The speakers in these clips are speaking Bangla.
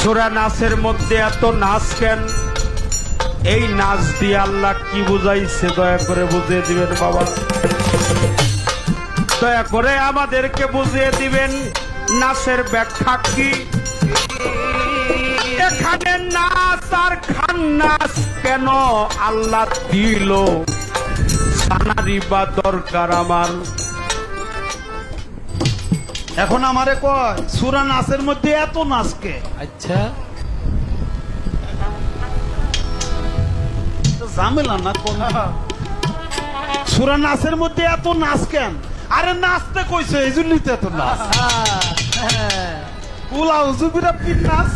সুরা নাচের মধ্যে এত নাচ কেন? এই নাচ দিয়ে আল্লাহ কি বুঝাইছে? দয়া করে বুঝিয়ে দিবেন বাবা। দয়া করে আমাদেরকে বুঝিয়ে দিবেন, নাচের ব্যাখ্যা কি? এখানে নাচ আর খান নাচ কেন আল্লাহ দিল? সানারি বা দরকার আমার। এখন আমারে কয় সুরা নাচের মধ্যে এত নাচকে আচ্ছা। ঝামেলা না কোন? সুরা নাচের মধ্যে এত নাচ কেন? আরে নাচতে কইছে এই জন্যই তো এত নাচ উলা হুজুবিরা কি নাচ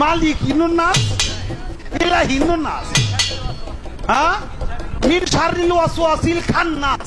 মালিক হিনো নাচ এলা হিনো নাচ হ্যাঁ? মির শারিল ওয়াসওয়াসিল খান নাচ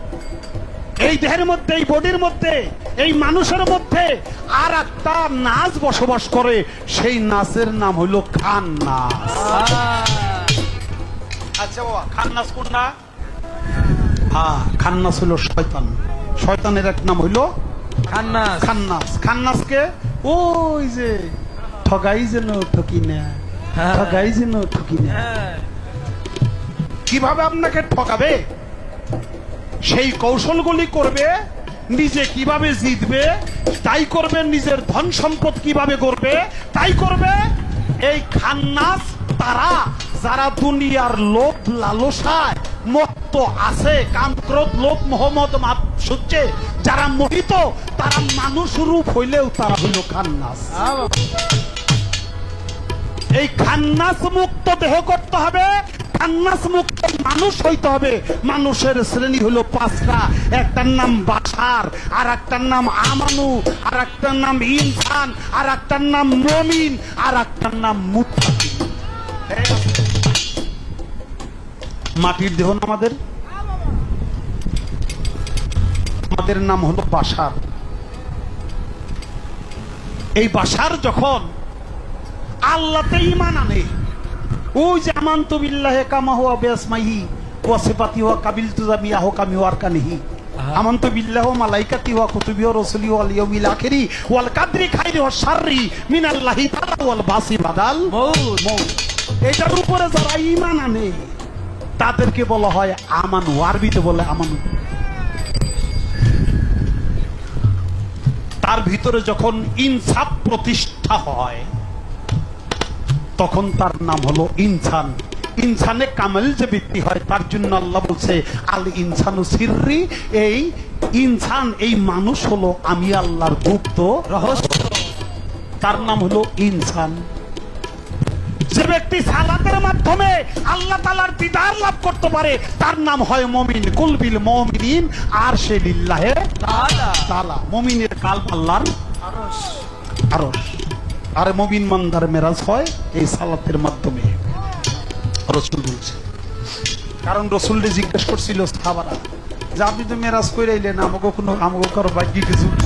এই দেহের মধ্যে এই বডির মধ্যে এই মানুষের মধ্যে আর একটা নাচ বসবাস করে। সেই নাচের নাম হইল খান নাচ। আচ্ছা বাবা খান নাচ কোনটা হ্যাঁ খান নাচ হইল শয়তান। শয়তানের এক নাম হইল খান্নাস খান্নাস খান্নাসকে ওই যে ঠগাই যেন ঠকি না হ্যাঁ। ঠগাই যেন ঠকি না। কীভাবে আপনাকে ঠকাবে? সেই কৌশলগুলি করবে নিজে কীভাবে জিতবে তাই করবে নিজের ধন সম্পদ কীভাবে করবে তাই করবে এই খান্নাস তারা যারা দুনিয়ার লোভ লালসায় মত্ত আছে কাম ক্রোধ লোভ মোহাম্মদ সূর্যে যারা মোহিত তারা মানুষ রূপ হইলেও তারা হইল খান্নাস। এই খান্নাস মুক্ত দেহ করতে হবে মুক্ত মানুষ হইতে হবে। মানুষের শ্রেণি হলো পাঁচটা। একটার নাম বাসার আর একটার নাম আমানু আর একটার নাম ইনসান আর একটার নাম মমিন আর একটার নাম মুত্তাকি মাটির দেহ না আমাদের? আমাদের নাম হলো বাসার এই বাসার যখন আল্লাহতে ইমান আনে ওই যে আমান্ত বিল্লাহে কামা বেসমাহি ওয়া সিফাতি কাবিল তুজামিয়া হো কামি ওয়ার কানিহি আহা। আমান্ত বিল্লাহ মালাইকাতি ওয়া কুতুবি ওয়া রাসূলি ওয়াল ইয়াউমিল আখিরি ওয়াল কাদরি খাইরি ওয়া শাররি মিনাল্লাহি তাআলা ওয়াল বাসি বাদাল এটার উপরে যারা ইমান আনে তাদেরকে বলা হয় আমানু আরবিতে বলে আমানু। তার ভিতরে যখন ইনসাফ প্রতিষ্ঠা হয় তখন তার নাম হলো ইনসান। ইনসানে কামেল যে ব্যক্তি হয়, তার জন্য আল্লাহ বলছে, আল ইনসানু সিররি এই ইনসান, এই মানুষ হলো আমি আল্লাহর গুপ্ত রহস্য। তার নাম হলো ইনসান। যে ব্যক্তি সালাতের মাধ্যমে আল্লাহ তালার দিদার লাভ করতে পারে, তার নাম হয় মমিন। কুলবিল মমিন আর সে লিল্লাহে তালা মমিনের কাল আল্লাহর আরস আর মমিন মান্দার মেরাজ হয় এই সালাতের মাধ্যমে। রসুল বলছে। কারণ রসুলকে জিজ্ঞেস করছিল সাহাবারা যে আপনি তো মেরাজ করে এলেন আমাকে কোনো আমাকে কারও ভাগ্যকে যুদ্ধ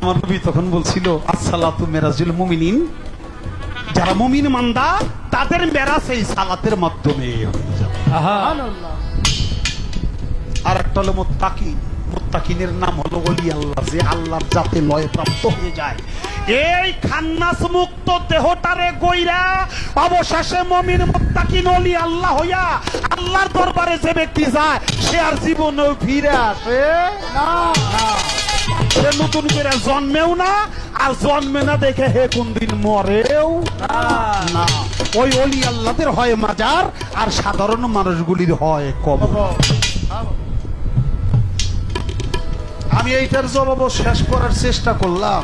আমার নবী তখন বলছিল আসসালাতু মেরাজুল মুমিনিন। যারা মুমিন মান্দা তাদের মেরাজ এই সালাতের মাধ্যমে হয়ে যাবে। আর একটা হলো মোত্তাকি মোত্তাকিনের নাম হলো ওলি আল্লাহ, যে আল্লাহর জাতে লয় প্রাপ্ত হয়ে যায়। এই খান্নাস মুক্ত দেহটারে গইরা অবশেষে মমিন মোত্তাকিন ওলি আল্লাহ হইয়া আল্লাহর দরবারে যে ব্যক্তি যায়, সে আর জীবনেও ফিরে আসে না। সে নতুন করে জন্মেও না, আর জন্মে না দেখে হে কোনদিন মরেও না। ওই অলি আল্লাহদের হয় মাজার, আর সাধারণ মানুষগুলির হয় কবর। আমি এইটার জবাব শেষ করার চেষ্টা করলাম।